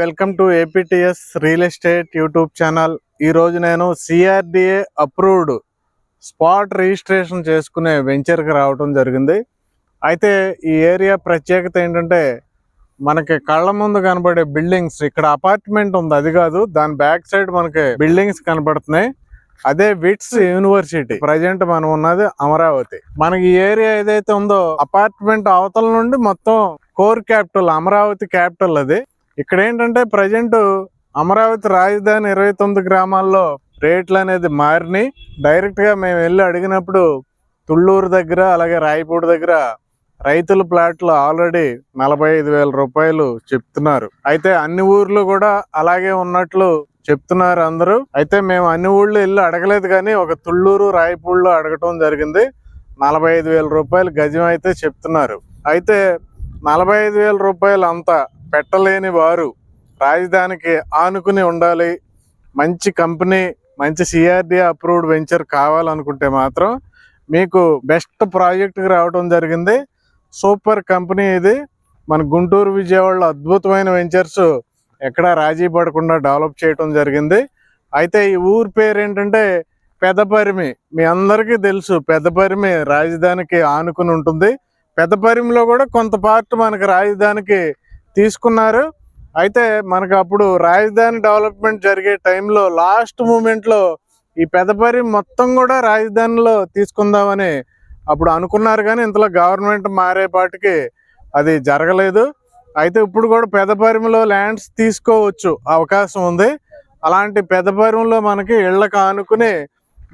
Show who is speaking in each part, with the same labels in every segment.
Speaker 1: Welcome to APTS real estate YouTube channel ఈరోజు నేను CRDA approved spot registration చేసుకునే వెంచర్కి రావడం జరిగింది. అయితే ఈ ఏరియా ప్రత్యేకత ఏంటంటే మనకి కళ్ళ ముందు కనబడే బిల్డింగ్స్ ఇక్కడ అపార్ట్మెంట్ ఉంది అది కాదు దాని బ్యాక్ సైడ్ మనకి బిల్డింగ్స్ కనబడుతున్నాయి. అదే విట్స్ యూనివర్సిటీ ప్రజెంట్ మనం ఉన్నది అమరావతి. మనకి ఈ ఏరియా ఏదైతే ఉందో అపార్ట్మెంట్ అవతల నుండి మొత్తం కోర్ క్యాపిటల్ అమరావతి క్యాపిటల్ అది. ఇక్కడ ఏంటంటే ప్రజెంట్ అమరావతి రాజధాని ఇరవై తొమ్మిది గ్రామాల్లో రేట్లు అనేది మారినాయి. డైరెక్ట్గా మేము వెళ్ళి అడిగినప్పుడు తుళ్ళూరు దగ్గర అలాగే రాయపూడి దగ్గర రైతుల ప్లాట్లు ఆల్రెడీ నలభై ఐదు వేల రూపాయలు చెప్తున్నారు. అయితే అన్ని ఊర్లు కూడా అలాగే ఉన్నట్లు చెప్తున్నారు అందరూ. అయితే మేము అన్ని ఊళ్ళు వెళ్ళి అడగలేదు కానీ ఒక తుళ్ళూరు రాయపూడిలో అడగటం జరిగింది. నలభై ఐదు వేల రూపాయలు గజం అయితే చెప్తున్నారు. అయితే నలభై ఐదు వేల రూపాయలు అంతా పెట్టలేని వారు రాజధానికి ఆనుకుని ఉండాలి. మంచి కంపెనీ మంచి సిఆర్డి అప్రూవ్డ్ వెంచర్ కావాలనుకుంటే మాత్రం మీకు బెస్ట్ ప్రాజెక్ట్కి రావడం జరిగింది. సూపర్ కంపెనీ ఇది. మన గుంటూరు విజయవాడలో అద్భుతమైన వెంచర్స్ ఎక్కడ రాజీ పడకుండా డెవలప్ చేయడం జరిగింది. అయితే ఈ ఊరి పేరు ఏంటంటే పెదపరిమి. మీ అందరికీ తెలుసు పెదపరిమి రాజధానికి ఆనుకుని ఉంటుంది. పెదపరిమిలో కూడా కొంత పార్ట్ మనకి రాజధానికి తీసుకున్నారు. అయితే మనకు అప్పుడు రాజధాని డెవలప్మెంట్ జరిగే టైంలో లాస్ట్ మూమెంట్లో ఈ పెదపరి మొత్తం కూడా రాజధానిలో తీసుకుందామని అప్పుడు అనుకున్నారు కానీ ఇంతలో గవర్నమెంట్ మారేపాటికి అది జరగలేదు. అయితే ఇప్పుడు కూడా పెదపరిమిలో ల్యాండ్స్ తీసుకోవచ్చు అవకాశం ఉంది. అలాంటి పెదపరిమిలో మనకి ఇళ్ళకు ఆనుకుని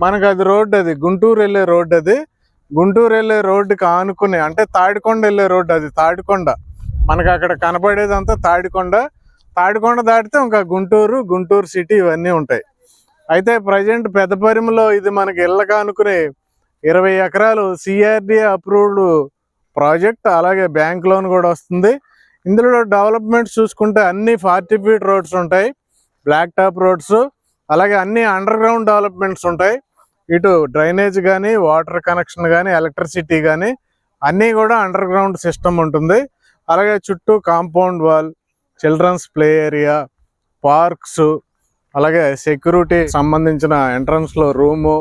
Speaker 1: మనకు అది రోడ్డు అది గుంటూరు వెళ్ళే రోడ్డు అది. గుంటూరు వెళ్ళే రోడ్డుకి ఆనుకుని అంటే తాడికొండ వెళ్ళే రోడ్డు అది తాడికొండ. మనకు అక్కడ కనపడేదంతా తాడికొండ. తాడికొండ దాటితే ఇంకా గుంటూరు గుంటూరు సిటీ ఇవన్నీ ఉంటాయి. అయితే ప్రజెంట్ పెద్ద పరిమిలో ఇది మనకి ఇళ్ళగా అనుకునే ఇరవై ఎకరాలు సిఆర్డిఏ అప్రూవ్డ్ ప్రాజెక్ట్ అలాగే బ్యాంక్ లోన్ కూడా వస్తుంది. ఇందులో డెవలప్మెంట్ చూసుకుంటే అన్ని ఫార్టీ ఫీట్ రోడ్స్ ఉంటాయి బ్లాక్ టాప్ రోడ్స్ అలాగే అన్ని అండర్ గ్రౌండ్ డెవలప్మెంట్స్ ఉంటాయి. ఇటు డ్రైనేజ్ కానీ వాటర్ కనెక్షన్ కానీ ఎలక్ట్రిసిటీ కానీ అన్నీ కూడా అండర్ గ్రౌండ్ సిస్టమ్ ఉంటుంది. అలాగే చుట్టూ compound wall children's play area parks అలాగే సెక్యూరిటీ సంబంధించిన ఎంట్రన్స్లో రూము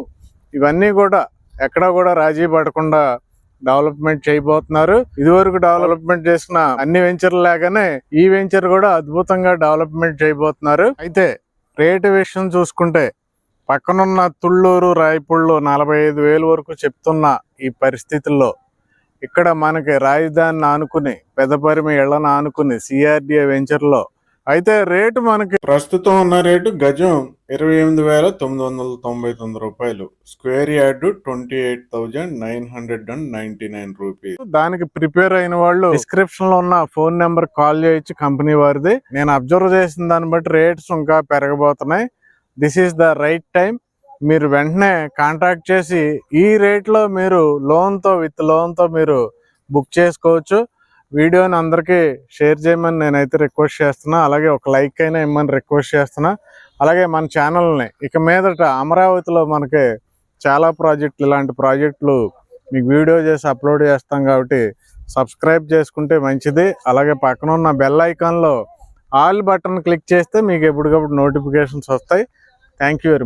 Speaker 1: ఇవన్నీ కూడా ఎక్కడ కూడా రాజీ పడకుండా డెవలప్మెంట్ చేయబోతున్నారు. ఇదివరకు డెవలప్మెంట్ చేసిన అన్ని వెంచర్లు లాగానే ఈ వెంచర్ కూడా అద్భుతంగా డెవలప్మెంట్ చేయబోతున్నారు. అయితే రేటు విషయం చూసుకుంటే పక్కనున్న తుళ్ళూరు రాయపూళ్ళు నలభై ఐదు వేలు వరకు చెప్తున్న ఈ పరిస్థితుల్లో ఇక్కడ మనకి రాజధానిని ఆనుకుని పెదపరిమి ఇళ్ళను ఆనుకుని సిఆర్డిఏ వెంచర్లో అయితే రేటు మనకి ప్రస్తుతం ఉన్న రేటు గజం ఇరవై ఎనిమిది వేల తొమ్మిది వందల తొంభై తొమ్మిది రూపాయలు. Square yard twenty eight thousand nine hundred and ninety nine rupees. దానికి ప్రిపేర్ అయిన వాళ్ళు డిస్క్రిప్షన్లో ఉన్న ఫోన్ నెంబర్ కాల్ చేయొచ్చు కంపెనీ వారిది. నేను అబ్జర్వ్ చేసిన దాన్ని బట్టి రేట్స్ ఇంకా పెరగబోతున్నాయి. This is the right time మీరు వెంటనే కాంటాక్ట్ చేసి ఈ రేట్లో మీరు లోన్తో విత్ లోన్తో మీరు బుక్ చేసుకోవచ్చు. వీడియోని అందరికీ షేర్ చేయమని నేనైతే రిక్వెస్ట్ చేస్తున్నా. అలాగే ఒక లైక్ అయినా ఇమ్మని రిక్వెస్ట్ చేస్తున్నా. అలాగే మన ఛానల్ని ఇక మీదట అమరావతిలో మనకి చాలా ప్రాజెక్టులు ఇలాంటి ప్రాజెక్టులు మీకు వీడియో చేసి అప్లోడ్ చేస్తాం కాబట్టి సబ్స్క్రైబ్ చేసుకుంటే మంచిది. అలాగే పక్కన ఉన్న బెల్ ఐకాన్లో ఆల్ బటన్ క్లిక్ చేస్తే మీకు ఎప్పటికప్పుడు నోటిఫికేషన్స్ వస్తాయి. Thank you very much